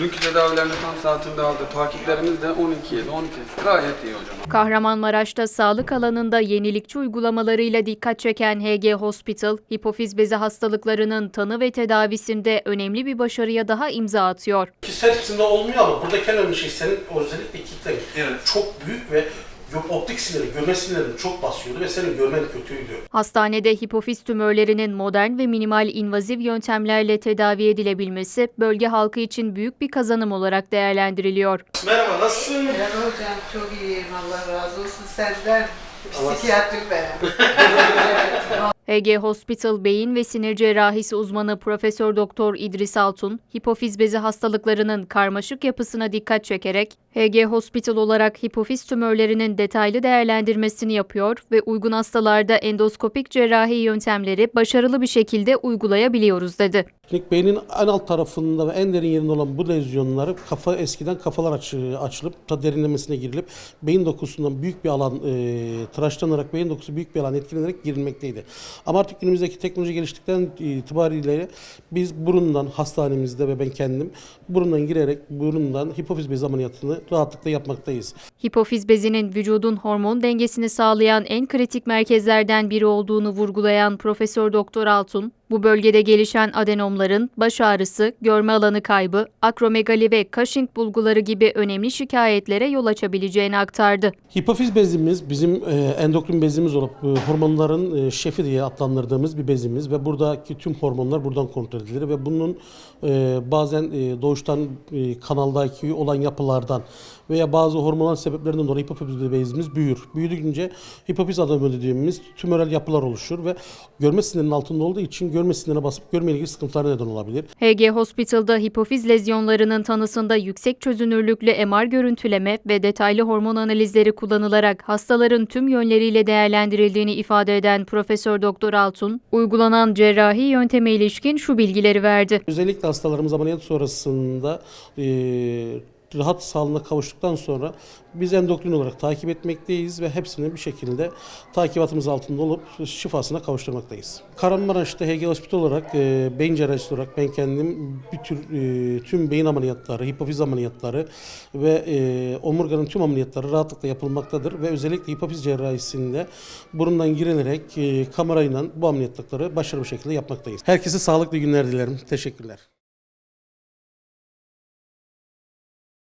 Dünkü tedavilerini tam saatinde aldı. Takiplerimiz de 12-7, 12 Gayet iyi hocam. Kahramanmaraş'ta sağlık alanında yenilikçi uygulamalarıyla dikkat çeken HG Hospital, hipofiz bezi hastalıklarının tanı ve tedavisinde önemli bir başarıya daha imza atıyor. Kişisel hepsinde olmuyor ama buradaki en önemli şey senin özellikle kitlen Evet. çok büyük ve optik siniri, görme sinirini çok basıyordu ve senin görmen kötüydü. Hastanede hipofiz tümörlerinin modern ve minimal invaziv yöntemlerle tedavi edilebilmesi bölge halkı için büyük bir kazanım olarak değerlendiriliyor. Merhaba, nasılsın? Ben hocam çok iyiyim Allah razı olsun senden. Psikiyatrik ben. HG Hospital Beyin ve Sinir Cerrahisi uzmanı Profesör Doktor İdris Altun, hipofiz bezi hastalıklarının karmaşık yapısına dikkat çekerek HG Hospital olarak hipofiz tümörlerinin detaylı değerlendirmesini yapıyor ve uygun hastalarda endoskopik cerrahi yöntemleri başarılı bir şekilde uygulayabiliyoruz dedi. Beynin en alt tarafında ve en derin yerinde olan bu lezyonları kafa eskiden kafalar aç, açılıp ta derinlemesine girilip beyin dokusundan büyük bir alan e, tıraşlanarak beyin dokusu büyük bir alan etkilenerek girilmekteydi. Ama artık günümüzdeki teknoloji geliştikten itibariyle biz burundan hastanemizde ve ben kendim burundan girerek burundan hipofiz bezi ameliyatını rahatlıkla yapmaktayız. Hipofiz bezinin vücudun hormon dengesini sağlayan en kritik merkezlerden biri olduğunu vurgulayan Profesör Doktor Altun, bu bölgede gelişen adenomların baş ağrısı, görme alanı kaybı, akromegali ve Cushing bulguları gibi önemli şikayetlere yol açabileceğini aktardı. Hipofiz bezimiz bizim e, endokrin bezimiz olup e, hormonların e, şefi diye adlandırdığımız bir bezimiz ve buradaki tüm hormonlar buradan kontrol edilir ve bunun bazen doğuştan kanaldaki olan yapılardan veya bazı hormonal sebeplerinden dolayı hipofiz bezimiz büyür. Büyüdükçe hipofiz adenoma dediğimiz tümörel yapılar oluşur ve görme sinirinin altında olduğu için görme sinirine basıp görme ilgili sıkıntılara neden olabilir. HG Hospital'da hipofiz lezyonlarının tanısında yüksek çözünürlüklü MR görüntüleme ve detaylı hormon analizleri kullanılarak hastaların tüm yönleriyle değerlendirildiğini ifade eden Profesör Doktor Altun, uygulanan cerrahi yönteme ilişkin şu bilgileri verdi. Özellikle hastalarımız ameliyat sonrasında e, rahat sağlığına kavuştuktan sonra biz endokrin olarak takip etmekteyiz ve hepsini bir şekilde takibatımız altında olup şifasına kavuşturmaktayız. Kahramanmaraş'ta HG Hospital olarak e, beyin cerrahisi olarak ben kendim bir tür, e, tüm beyin ameliyatları, hipofiz ameliyatları ve e, omurganın tüm ameliyatları rahatlıkla yapılmaktadır ve özellikle hipofiz cerrahisinde burundan girilerek e, kamerayla bu ameliyatları başarılı bir şekilde yapmaktayız. Herkese sağlıklı günler dilerim. Teşekkürler.